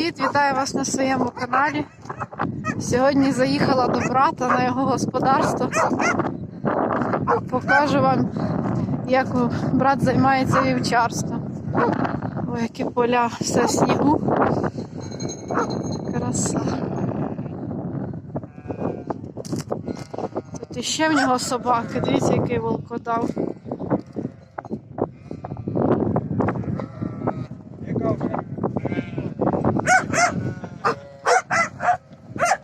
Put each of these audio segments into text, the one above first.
привіт! Вітаю вас на своєму каналі. Сьогодні заїхала до брата на його господарство. Покажу вам, як брат займається вівчарством. Ой, які поля, все в снігу. Краса. Тут іще в нього собаки, дивіться, який волкодав.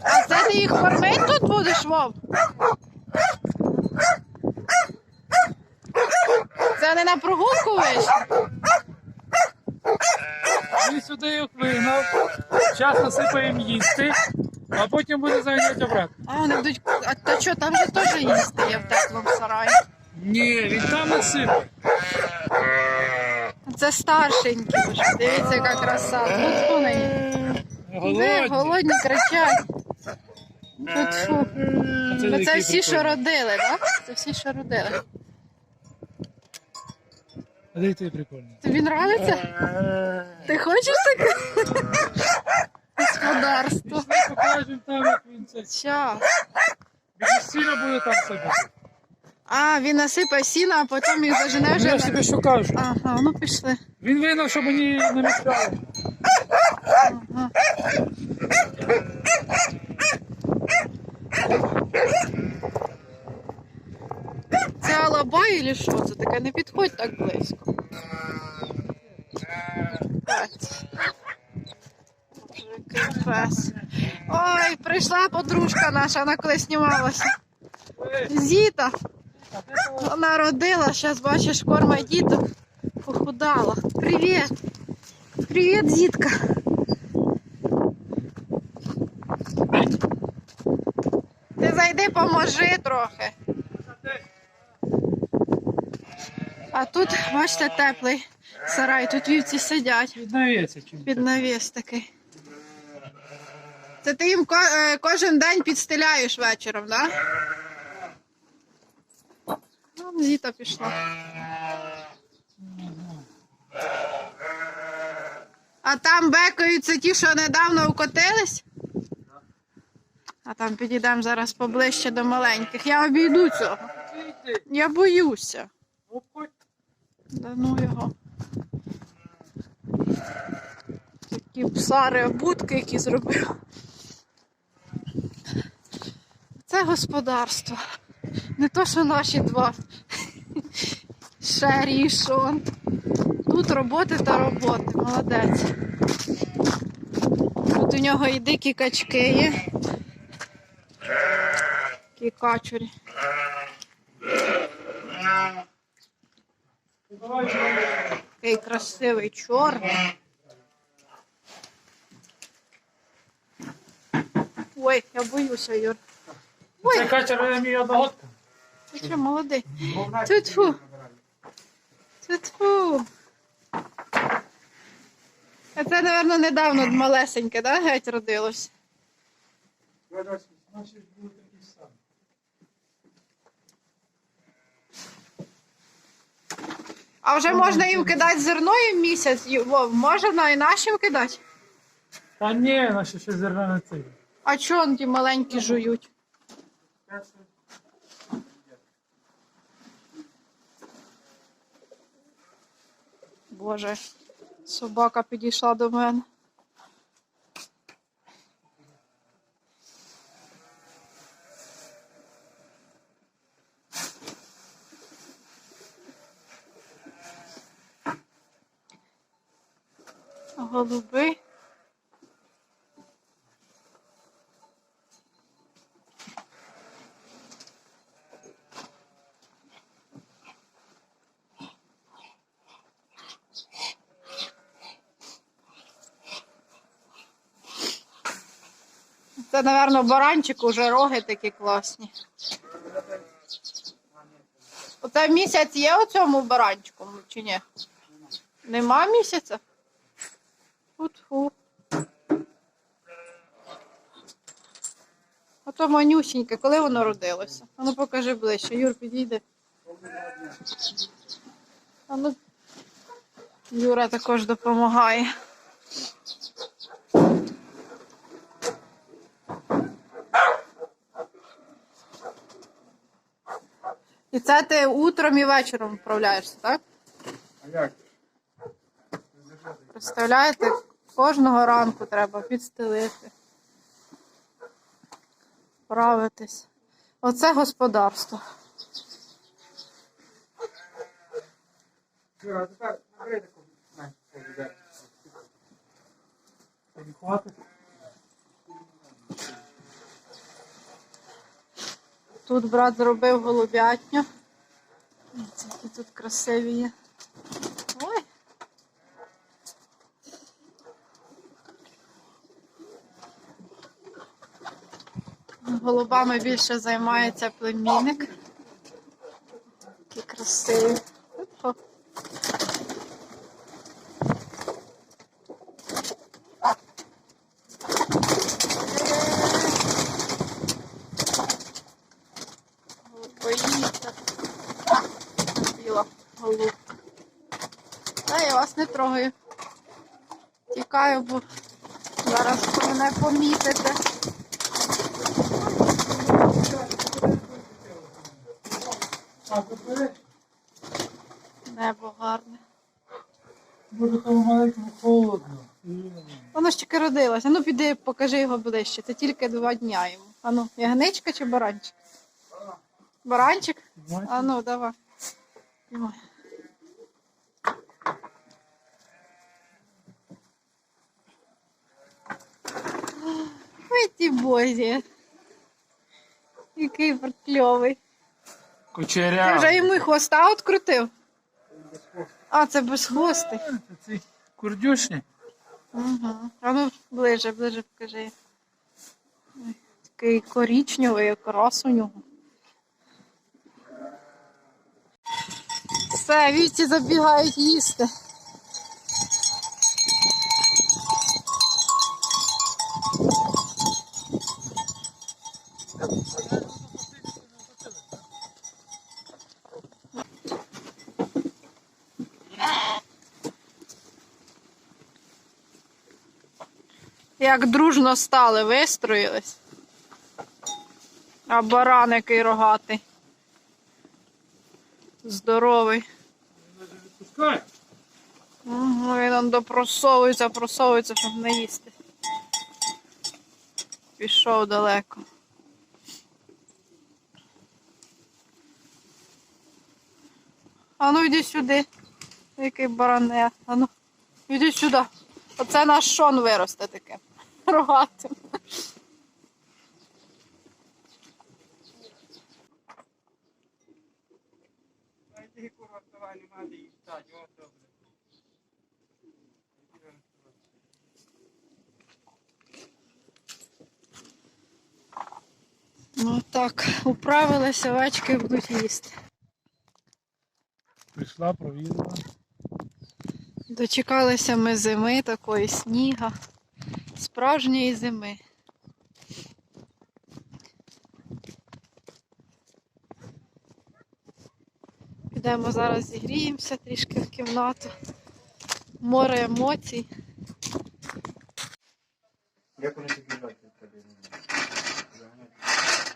А це ти їх кормить тут будеш, Вов? Це не на прогулку вийшли? Він сюди їх вигнав, зараз насипаємо їсти, а потім буде заганяти обратно. А, вони будуть. А то що, там же теж їсти є в теплому сараї. Ні, він там насипає. Це старшенькі вже. Дивіться, яка краса. Тут вони. Де Голодні. голодні кричать. Тут фу. Це Це всі, що родили, так? Це всі, що родили. А де ти прикольний? Тобі нравиться? Ти хочеш таке? Господарство. Пішли покажемо там, як він це. Щас. Безсіля буде там себе. А, він насипає сіна, а потім їх зажене Ну, вже. я ж що кажу. Ага, ну пішли. Він вигнав, щоб мені не мішали. Ага. Це алабай чи що? Це таке не підходь так близько. Ой, прийшла подружка наша, вона коли знімалася. Зіта. Вона родила, зараз бачиш, корма діток. Похудала. Привіт. Привіт, Зітка. Ти зайди, поможи трохи. А тут, бачите, теплий сарай, тут вівці сидять Відновиться чим. під навіс такий. Це ти їм ко- е, кожен день підстеляєш вечором, так? Да? Ну, Зіта пішла. А там бекаються ті, що недавно укотились? А там підійдемо зараз поближче до маленьких. Я обійду цього. Я боюся. Обходь. Да ну його. Такі псари будки, які зробив. Це господарство. Не то, що наші два. Шері і Шон. Тут роботи та роботи. Молодець. Тут у нього і дикі качки є. Такі. Такий красивий чорний. Ой, я боюся, Юр. Ой, Це качер мій одногодка. ти що, молодий. Тьфу-тьфу. Тьфу-тьфу. А це, напевно, недавно малесеньке, да, геть родилось? Наші були такі самі. А вже можна їм кидати зерно їм місяць, Вов, можна і нашим кидати? Та ні, наші ще зерна на це. А чого вони ті маленькі жують? Боже, собака підійшла до мене. Голуби. Це, напевно, баранчик уже роги такі класні. Оце місяць є у цьому баранчику чи ні? Нема місяця? Фу-фу. Ото манюсіньке, коли воно родилося? Ану покажи ближче. Юр, підійде. Ану... Юра також допомагає. І це ти утром і вечором вправляєшся, так? А як? Представляєте, кожного ранку треба підстелити, вправитись. Оце господарство. Юра, тепер набери таку. На, повідай. Тобі хватить? Тут брат зробив голубятню. Які тут красиві є. Ой. Голубами більше займається племінник. Такі красиві. Опа. Боїться. Біла я вас не трогаю. Тікаю, бо зараз ви мене помітите. Небо гарне. Може, тому маленькому холодно. Воно ж тільки родилося. Ну піди, покажи його ближче. Це тільки два дня йому. Ану, ягничка чи баранчик? Баранчик? А ну, давай. Ой. Ой, ти бозі. Який кльовий. Ти вже йому хвоста открутив? А, це безхвостий. Ці курдюшні. Угу. А ну, ближе, ближе покажи. Такий корічневий окрас у нього. Все, вівці забігають їсти. Як дружно стали, вистроїлись. А баран який рогатий. Здоровий. Відпускай. Угу, він он допросовується, просовується, щоб не їсти. Пішов далеко. А ну йди сюди. Який баране. А ну, йди сюди. Оце наш шон виросте таке. Рогатим. Ну так, управилися, овечки будуть їсти. Прийшла, провірила. Дочекалися ми зими, такої сніга, справжньої зими. Підемо зараз зігріємося трішки в кімнату. Море емоцій. Як тобі бачать від тебе?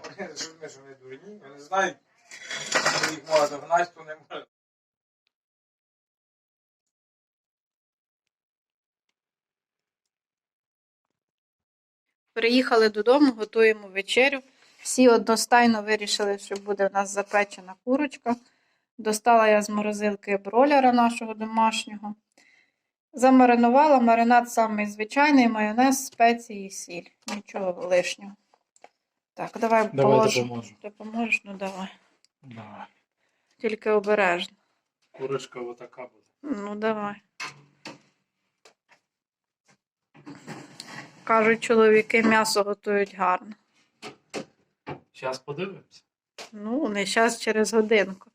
Вони розуміють, що вони дурні, вони знають, що їх можна догнати, то не може. Приїхали додому, готуємо вечерю. Всі одностайно вирішили, що буде в нас запечена курочка. Достала я з морозилки бройлера нашого домашнього. Замаринувала маринад самий звичайний, майонез, спеції і сіль. Нічого лишнього. Так, давай, Давай положу. допоможу. Допоможеш? Ну давай. Давай. Тільки обережно. Курочка отака буде. Ну, давай. Кажуть, чоловіки м'ясо готують гарно. Зараз подивимося. Ну, не зараз через годинку.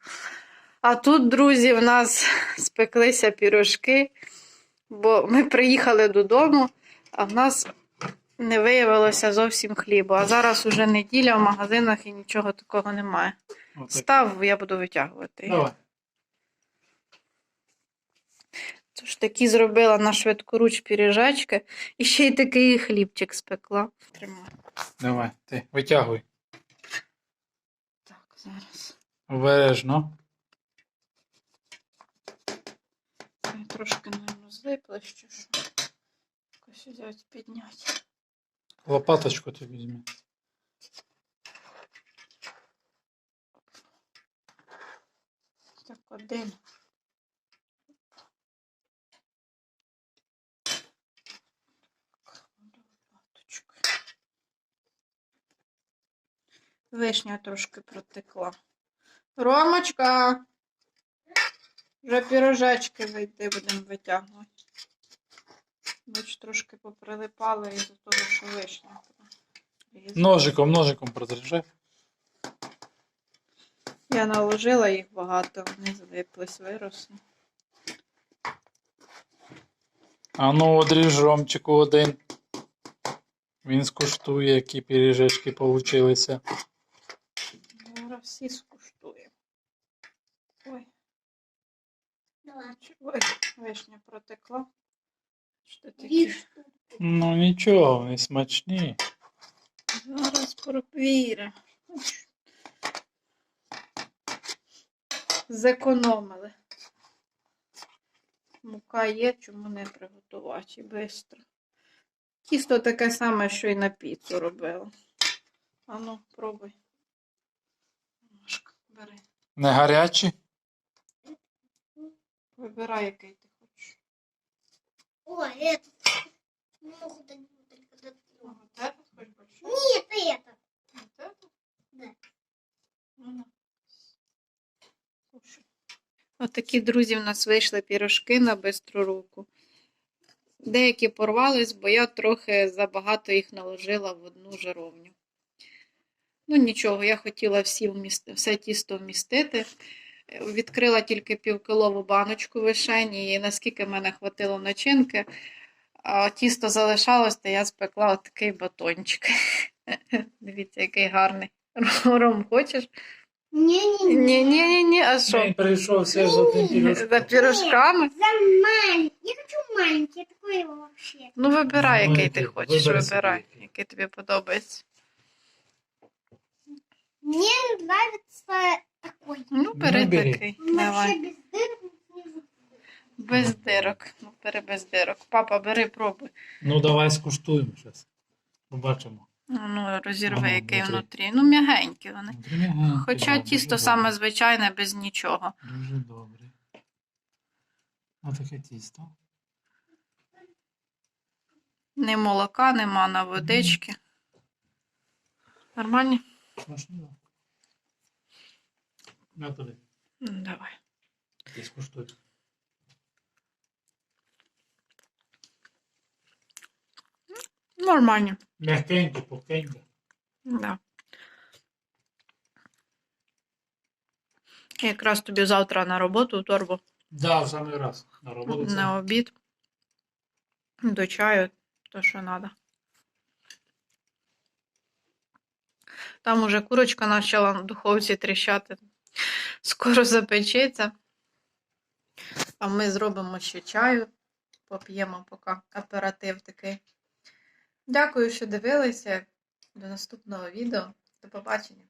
А тут, друзі, в нас спеклися пірожки, бо ми приїхали додому, а в нас не виявилося зовсім хлібу. А зараз уже неділя в магазинах і нічого такого немає. Став, я буду витягувати. Давай. Тож такі зробила на швидкоруч піріжечки. І ще й такий хлібчик спекла. Тримай. Давай, ти витягуй. Так, зараз. Обережно. Я трошки, мабуть, злипла, що що. Якось взяти, підняти. Лопаточку ти візьми. Так, один. Вишня трошки протекла. Ромочка! Вже пірожечки вийти будемо витягувати. Бач, трошки поприлипали із-за того, що вишня. Ножиком, ножиком продержи. Я наложила їх багато, вони злиплись, виросли. А ну, одріж Ромчику один. Він скуштує, які пиріжечки получилися. Зараз всі скуштуємо. Ой, ой, вишня протекла. Що таке? Ну нічого, вони смачні. Зараз провіримо. Зекономили. Мука є, чому не приготувати і швидко. Тісто таке саме, що і на піцу робила. Ану, пробуй. Машка, бери. Не гарячі? Вибирай, який ти хочеш. Ой, это. Не могу дать только до трех. Вот этот хочешь большой? Нет, это. Вот этот? Да. Ну, на. Кушай. Отакі, друзі, в нас вийшли пірожки на бистру руку. Деякі порвались, бо я трохи забагато їх наложила в одну жаровню. Ну, нічого, я хотіла всі вмісти, все тісто вмістити. Е, Відкрила тільки півкилову баночку вишені, і наскільки в мене хватило начинки, а тісто залишалось, то я спекла отакий батончик. Дивіться, який гарний. Ром, хочеш? Не-не-не. Ні, ні, ні, а що? Він прийшовся за тим За пірожками? За маленький. Я хочу маленький. Я такой его. Ну, вибирай, який ти хочеш, вибирай, який тобі подобається. Мне нравится такой. Ну, бери Ну, бери. такий. Он вообще Давай. без дырок снизу. Без дирок. Ну, бери без дирок. Папа, бери, пробуй. Ну давай скуштуємо зараз. Побачимо. Ну, розірви, Ага, який внутрі. внутрі. Ну, м'ягенькі вони. М'ягенькі, Хоча да, тісто дуже саме добре. звичайне, без нічого. Дуже добре. Отаке тісто. Ні молока, нема на водички. Нормальні? Смачно. На. Ну, Давай. Ти скуштуй. Нормальні. М'якенько, пухенько. Да. Якраз тобі завтра на роботу торбу. Да, в самий раз. На роботу на обід. До чаю, то що треба. Там уже курочка почала на духовці тріщати. Скоро запечеться. А ми зробимо ще чаю, поп'ємо поки оператив такий. Дякую, що дивилися. До наступного відео. До побачення.